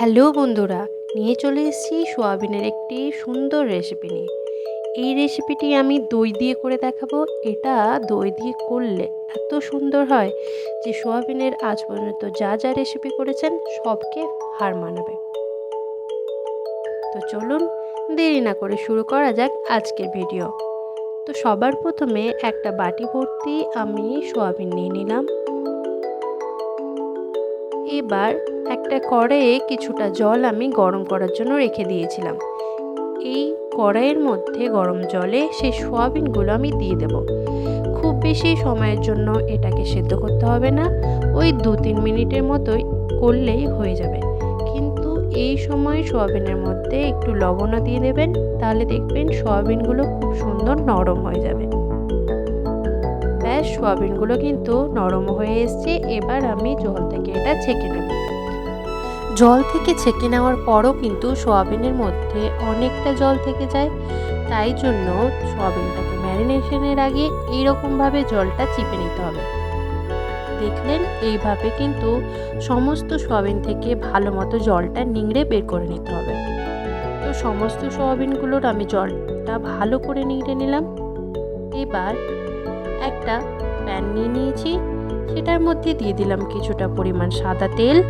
Hello বন্ধুরা, নিয়ে চলে এসেছি সোয়াবিনের একটি সুন্দর রেসিপি নিয়ে। এই রেসিপিটি আমি দই দিয়ে করে দেখাবো। এটা দই দিয়ে করলে এত সুন্দর হয় যে সোয়াবিনের আজ পর্যন্ত যা যা রেসিপি করেছেন সবকে হার মানাবে। তো চলুন, দেরি না করে শুরু করা যাক আজকের ভিডিও তো সবার প্রথমে একটা বাটি ভর্তি আমি সোয়াবিন নিয়ে নিলাম। এবার একটা কড়াইয়ে কিছুটা জল আমি গরম করার জন্য রেখে দিয়েছিলাম। এই কড়াইয়ের মধ্যে গরম জলে সেই সোয়াবিনগুলো আমি দিয়ে দেব। খুব বেশি সময়ের জন্য এটাকে সেদ্ধ করতে হবে না, ওই দু তিন মিনিটের মতোই করলেই হয়ে যাবে। কিন্তু এই সময় সোয়াবিনের মধ্যে একটু লবণও দিয়ে দেবেন, তাহলে দেখবেন সোয়াবিনগুলো খুব সুন্দর নরম হয়ে যাবে। ব্যাস সোয়াবিনগুলো কিন্তু নরম হয়ে এসছে, এবার আমি জল থেকে এটা ছেঁকে নেব। জল থেকে ছেঁকে নেওয়ার পরও কিন্তু সোয়াবিনের মধ্যে অনেকটা জল থেকে যায়, তাই জন্য সোয়াবিনটাকে ম্যারিনেশনের আগে এইরকমভাবে জলটা চিপে নিতে হবে। দেখলেন, এইভাবে কিন্তু সমস্ত সোয়াবিন থেকে ভালো মতো জলটা নিংড়ে বের করে নিতে হবে। তো সমস্ত সোয়াবিনগুলোর আমি জলটা ভালো করে নিংড়ে নিলাম। এবার একটা প্যান নিয়ে নিয়েছি। সেটার মধ্যে দিয়ে দিলাম কিছুটা পরিমাণ সাদা তেল।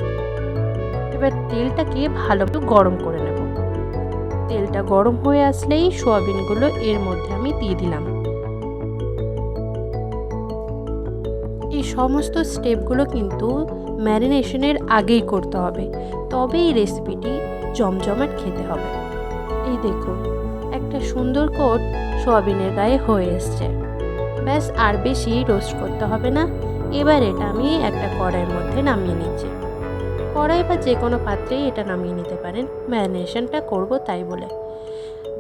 এবার তেলটাকে ভালো গরম করে নেব। তেলটা গরম হয়ে আসলেই সোয়াবিনগুলো এর মধ্যে আমি দিয়ে দিলাম। এই সমস্ত স্টেপগুলো কিন্তু ম্যারিনেশনের আগেই করতে হবে। তবে এই রেসিপিটি জমজমাট খেতে হবে। এই দেখুন, একটা সুন্দর কোট সোয়াবিনের গায়ে হয়ে এসছে। ব্যাস আর বেশি রোস্ট করতে হবে না। এবার এটা আমি একটা কড়াইয়ের মধ্যে নামিয়ে নিচ্ছি। কড়াই বা যে কোনো পাত্রেই এটা নামিয়ে নিতে পারেন। ম্যারিনেশনটা করব তাই বলে।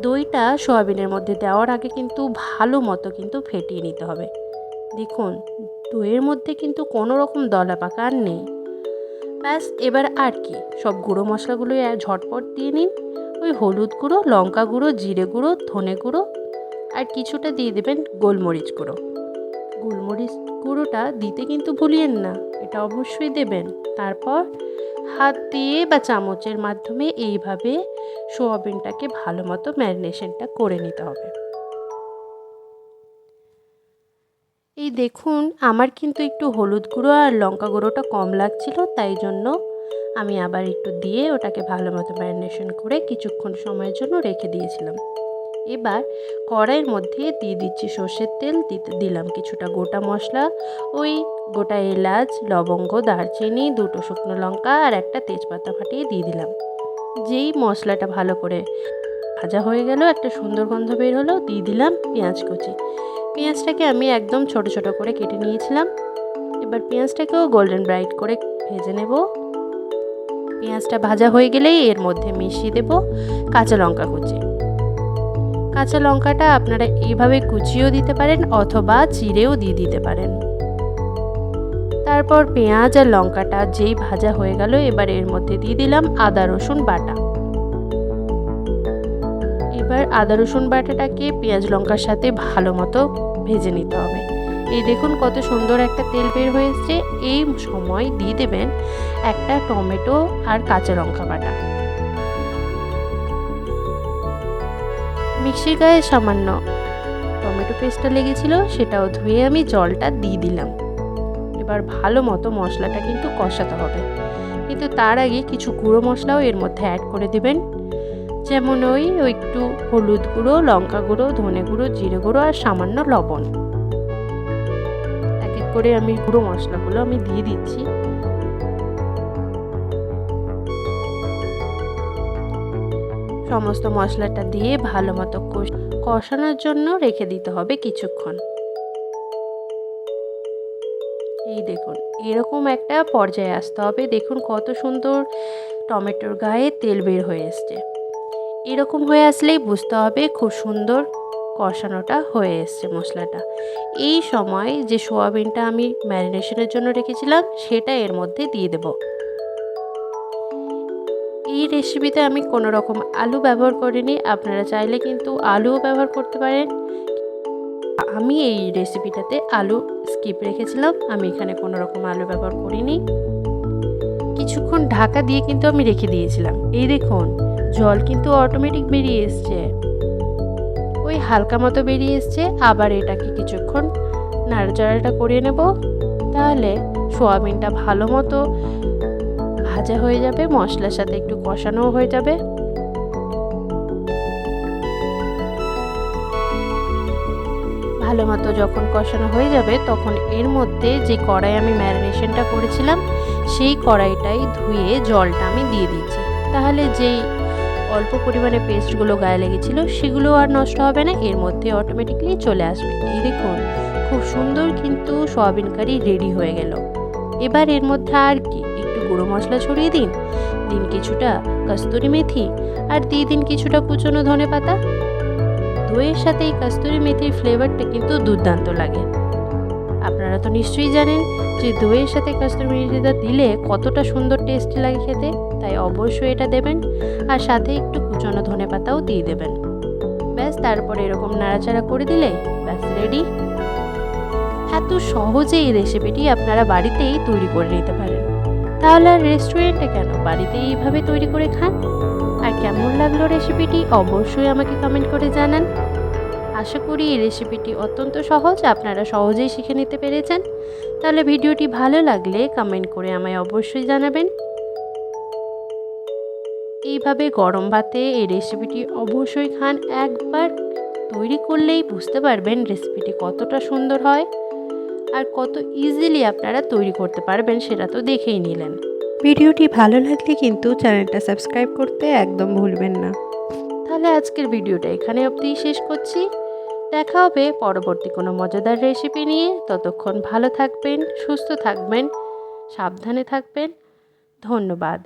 দইটা সোয়াবিনের মধ্যে দেওয়ার আগে কিন্তু ভালো মতো কিন্তু ফেটিয়ে নিতে হবে। দেখুন, দইয়ের মধ্যে কিন্তু কোনো রকম দলা পাকা আর নেই। ব্যাস, এবার আর কি? সব গুঁড়ো মশলাগুলো ঝটপট দিয়ে নিন। ওই হলুদ গুঁড়ো, লঙ্কা গুঁড়ো, জিরে গুঁড়ো, ধনে গুঁড়ো আর কিছুটা দিয়ে দেবেন গোলমরিচ গুঁড়ো। গোলমরিচ গুঁড়োটা দিতে কিন্তু ভুলিয়েন না, এটা অবশ্যই দেবেন। তারপর হাত দিয়ে বা চামচের মাধ্যমে এইভাবে সোয়াবিনটাকে ভালো মতো ম্যারিনেশনটা করে নিতে হবে। এই দেখুন, আমার কিন্তু একটু হলুদ গুঁড়ো আর লঙ্কা গুঁড়োটা কম লাগছিল, তাই জন্য আমি আবার একটু দিয়ে ওটাকে ভালো মতো ম্যারিনেশন করে কিছুক্ষণ সময়ের জন্য রেখে দিয়েছিলাম। এবার কড়াইয়ের মধ্যে দিয়ে দিচ্ছি সর্ষের তেল, দিতে, দিলাম কিছুটা গোটা মশলা, ওই গোটা এলাচ, লবঙ্গ, দারচিনি, দুটো শুকনো লঙ্কা আর একটা তেজপাতা ফাটিয়ে দিয়ে দিলাম। যেই মশলাটা ভালো করে ভাজা হয়ে গেল, একটা সুন্দর গন্ধ বের হলো, দিয়ে দিলাম পেঁয়াজ কুচি। পেঁয়াজটাকে আমি একদম ছোট ছোট করে কেটে নিয়েছিলাম। এবার পেঁয়াজটাকেও গোল্ডেন ব্রাইট করে ভেজে নেব। পেঁয়াজটা ভাজা হয়ে গেলেই এর মধ্যে মিশিয়ে দেব কাঁচা লঙ্কা কুচি। কাঁচা লঙ্কাটা আপনারা এইভাবে কুচিয়েও দিতে পারেন অথবা চিড়েও দিয়ে দিতে পারেন। তারপর পেঁয়াজ আর লঙ্কাটা যেই ভাজা হয়ে গেল, এবার এর মধ্যে দিয়ে দিলাম আদা, রসুন বাটা। এবার আদা, রসুন বাটাটাকে পেঁয়াজ, লঙ্কার সাথে ভালো মতো ভেজে নিতে হবে। এই দেখুন কত সুন্দর একটা তেল বের হয়ে এসছে এই সময় দিয়ে দেবেন একটা টমেটো আর কাঁচা লঙ্কা বাটা। মিক্সির গায়ে সামান্য টমেটো পেস্টটা লেগেছিল, সেটাও ধুয়ে আমি জলটা দিয়ে দিলাম। এবার ভালো মতো মশলাটা কিন্তু কষাতে হবে। কিন্তু তার আগে কিছু গুঁড়ো মশলাও এর মধ্যে অ্যাড করে দেবেন। যেমন ওই ওই একটু হলুদ গুঁড়ো, লঙ্কা গুঁড়ো, ধনে গুঁড়ো, জিরে গুঁড়ো আর সামান্য লবণ। এক এক করে আমি গুঁড়ো মশলাগুলো আমি দিয়ে দিচ্ছি। সমস্ত মশলাটা দিয়ে ভালো মতো কষানোর জন্য রেখে দিতে হবে কিছুক্ষণ। এই দেখুন, এরকম একটা পর্যায়ে আসতে হবে। দেখুন কত সুন্দর টমেটোর গায়ে তেল বের হয়ে এসছে। এরকম হয়ে আসলেই বুঝতে হবে খুব সুন্দর কষানোটা হয়ে এসছে মশলাটা। এই সময় যে সোয়াবিনটা আমি ম্যারিনেশনের জন্য রেখেছিলাম, সেটা এর মধ্যে দিয়ে দেবো। রেসিপিতে আমি কোনো রকম আলু ব্যবহার করিনি। আপনারা চাইলে কিন্তু আলুও ব্যবহার করতে পারেন। আমি এই রেসিপিটাতে আলু স্কিপ রেখেছিলাম। আমি এখানে কোনো রকম আলু ব্যবহার করিনি। কিছুক্ষণ ঢাকা দিয়ে কিন্তু আমি রেখে দিয়েছিলাম। এই দেখুন, জল কিন্তু অটোমেটিক বেরিয়ে এসছে। ওই হালকা মতো বেরিয়ে এসছে। আবার এটাকে কিছুক্ষণ নাড়াচাড়াটা করে নেব। তাহলে সোয়াবিনটা ভালো মতো ভাজা হয়ে যাবে, মশলার সাথে একটু কষানোও হয়ে যাবে। ভালো মতো যখন কষানো হয়ে যাবে, তখন এর মধ্যে যে কড়াই আমি ম্যারিনেশনটা করেছিলাম, সেই কড়াইটাই ধুয়ে জলটা আমি দিয়ে দিচ্ছি তাহলে যেই অল্প পরিমাণে পেস্টগুলো গায়ে লেগেছিলো, সেগুলো আর নষ্ট হবে না, এর মধ্যে অটোমেটিকলি চলে আসবে। এই দেখুন, খুব সুন্দর কিন্তু সয়াবিন কারি রেডি হয়ে গেল। এবার এর মধ্যে আর কি? গুঁড়ো মশলা ছড়িয়ে দিন। দিন কিছুটা কস্তুরি মেথি আর দিয়ে দিন কিছুটা কুচনো ধনে পাতা। দইয়ের সাথে এই কস্তুরি মেথির ফ্লেভারটা কিন্তু দুর্দান্ত লাগে। আপনারা তো নিশ্চয়ই জানেন যে দইয়ের সাথে কস্তুরি মেথিটা দিলে কতটা সুন্দর টেস্ট লাগে খেতে, তাই অবশ্যই এটা দেবেন আর সাথে একটু কুচনো ধনে পাতাও দিয়ে দেবেন। ব্যাস, তারপরে এরকম নাড়াচাড়া করে দিলে ব্যাস, রেডি। এত সহজে এই রেসিপিটি আপনারা বাড়িতেই তৈরি করে নিতে পারেন। তাহলে আর রেস্টুরেন্টে কেন? বাড়িতে এইভাবে তৈরি করে খান? আর কেমন লাগল রেসিপিটি অবশ্যই আমাকে কমেন্ট করে জানান। আশা করি এই রেসিপিটি অত্যন্ত সহজ, আপনারা সহজেই শিখে নিতে পেরেছেন। তাহলে ভিডিওটি ভালো লাগলে কমেন্ট করে আমায় অবশ্যই জানাবেন। এইভাবে গরম ভাতে এই রেসিপিটি অবশ্যই খান। একবার তৈরি করলেই বুঝতে পারবেন রেসিপিটি কতটা সুন্দর হয়। আর কত ইজিলি আপনারা তৈরি করতে পারবেন সেটা তো দেখেই নিলেন। ভিডিওটি ভালো লাগলে কিন্তু চ্যানেলটা সাবস্ক্রাইব করতে একদম ভুলবেন না। তাহলে আজকের ভিডিওটা এখানে অবধিই শেষ করছি। দেখা হবে পরবর্তী কোনো মজাদার রেসিপি নিয়ে। ততক্ষণ ভালো থাকবেন সুস্থ থাকবেন সাবধানে থাকবেন। ধন্যবাদ।